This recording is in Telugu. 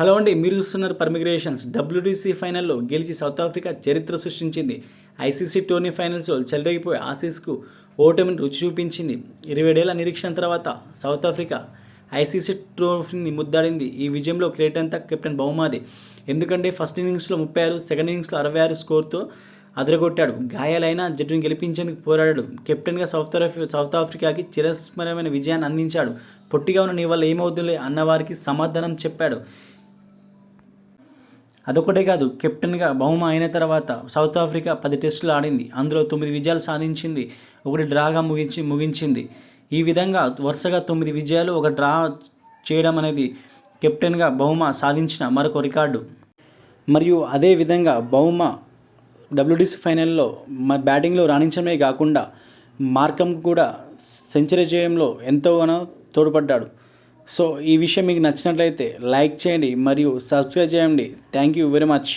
హలో అండి మీరు చూస్తున్నారు పర్మిగ్రేషన్స్ డబ్ల్యూడీసీ ఫైనల్లో గెలిచి సౌత్ ఆఫ్రికా చరిత్ర సృష్టించింది. ఐసీసీ టోర్నీ ఫైనల్స్లో చెలరేగిపోయి ఆసీస్కు ఓటమిని రుచి చూపించింది. ఇరవైడేళ్ళ నిరీక్షణ తర్వాత సౌత్ ఆఫ్రికా ఐసీసీ ట్రోఫీని ముద్దాడింది. ఈ విజయంలో క్రికెట్ అంతా కెప్టెన్ బహుమాది. ఎందుకంటే ఫస్ట్ ఇన్నింగ్స్లో ముప్పై ఆరు సెకండ్ ఇన్నింగ్స్లో అరవై ఆరు స్కోర్తో అదరగొట్టాడు. గాయాలైన జట్టును గెలిపించేందుకు పోరాడాడు. కెప్టెన్గా సౌత్ ఆఫ్రికా సౌత్ ఆఫ్రికాకి చిరస్మరమైన విజయాన్ని అందించాడు. పొట్టిగా ఉన్న నీ వల్ల ఏమవుతుందిలే అన్నవారికి సమాధానం చెప్పాడు. అదొకటే కాదు కెప్టెన్గా బహుమ అయిన తర్వాత సౌత్ ఆఫ్రికా పది టెస్టులు ఆడింది. అందులో తొమ్మిది విజయాలు సాధించింది. ఒకటి డ్రాగా ముగించి ముగించింది. ఈ విధంగా వరుసగా తొమ్మిది విజయాలు ఒక డ్రా చేయడం అనేది కెప్టెన్గా బహుమ సాధించిన మరొక రికార్డు. మరియు అదే విధంగా బహుమ డబ్ల్యూడిసి ఫైనల్లో మా బ్యాటింగ్లో రాణించడమే కాకుండా మార్కం కూడా సెంచరీ చేయడంలో ఎంతోగానో తోడ్పడ్డాడు. సో ఈ విషయం మీకు నచ్చినట్లయితే లైక్ చేయండి మరియు సబ్స్క్రైబ్ చేయండి. Thank you very much